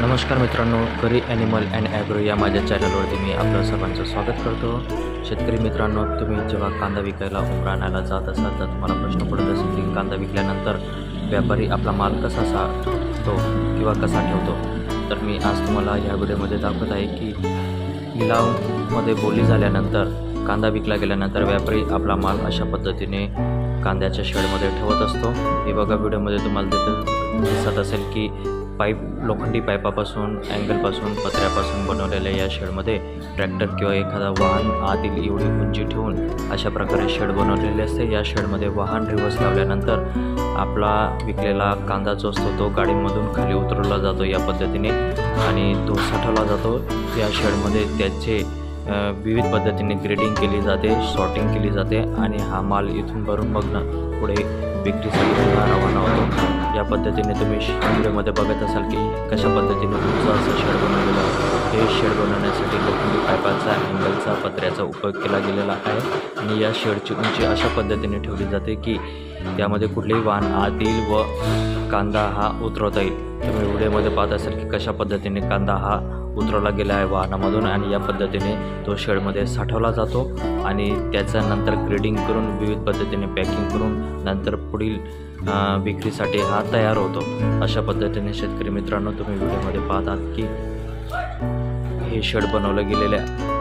नमस्कार मित्रांनो करी animal and agro या माझ्या चॅनलवरती मी आपलं सर्वांचं स्वागत करतो. शेतकरी मित्रांनो तुम्ही जेव्हा कांदा विकायला उमरा जात असाल तर तुम्हाला प्रश्न पडत असेल की कांदा विकल्यानंतर व्यापारी आपला माल कसा साठतो किंवा कसा ठेवतो? तर मी आज तुम्हाला या व्हिडिओमध्ये दाखवत आहे की लिलावमध्ये बोली झाल्यानंतर कांदा विकला गेल्यानंतर व्यापारी आपला माल अशा पद्धतीने कांद्याच्या शेडमध्ये ठेवत असतो. हे बघा व्हिडिओमध्ये तुम्हाला तिथं दिसत असेल की पाईप लोखंडी पाईपापासून अँगलपासून पत्र्यापासून बनवलेल्या या शेडमध्ये ट्रॅक्टर किंवा एखादा वाहन आतील एवढी उंची ठेवून अशा प्रकारे शेड बनवलेले असते. या शेडमध्ये वाहन रिव्हर्स लावल्यानंतर आपला विकलेला कांदा जो असतो तो गाडीमधून खाली उतरवला जातो या पद्धतीने आणि तो साठवला जातो. या शेडमध्ये त्याचे विविध पद्धतीने ग्रेडिंग केली जाते सॉर्टिंग केली जाते आणि हा माल इथून भरून मग पुढे विक्रीसाठी रवाना होतो. या पद्धतीने तुम्ही व्हिडिओमध्ये बघत असाल की कशा पद्धतीने तुमचं असं शेड बनवलेलं आहे. हे शेड बनवण्यासाठी लोखंडी पायपाचा अँगलचा पत्र्याचा उपयोग केला गेलेला आहे. आणि या शेडची उंची अशा पद्धतीने ठेवली जाते की त्यामध्ये कुठलेही वाहन आत येईल व कांदा हा उतरवता येईल. तुम्ही व्हिडिओमध्ये पाहत असाल की कशा पद्धतीने कांदा हा उतरवला गेला आहे वाहनामधून आणि या पद्धतीने तो शेडमध्ये साठवला जातो. आणि त्याचा नंतर ग्रेडिंग करून विविध पद्धतीने पॅकिंग करून नंतर पुढील विक्रीसाठी हा तयार होतो. अशा पद्धतीने शेतकरी मित्रांनो तुम्ही व्हिडिओमध्ये पाहतात की हे शेड बनवलं गेलेलं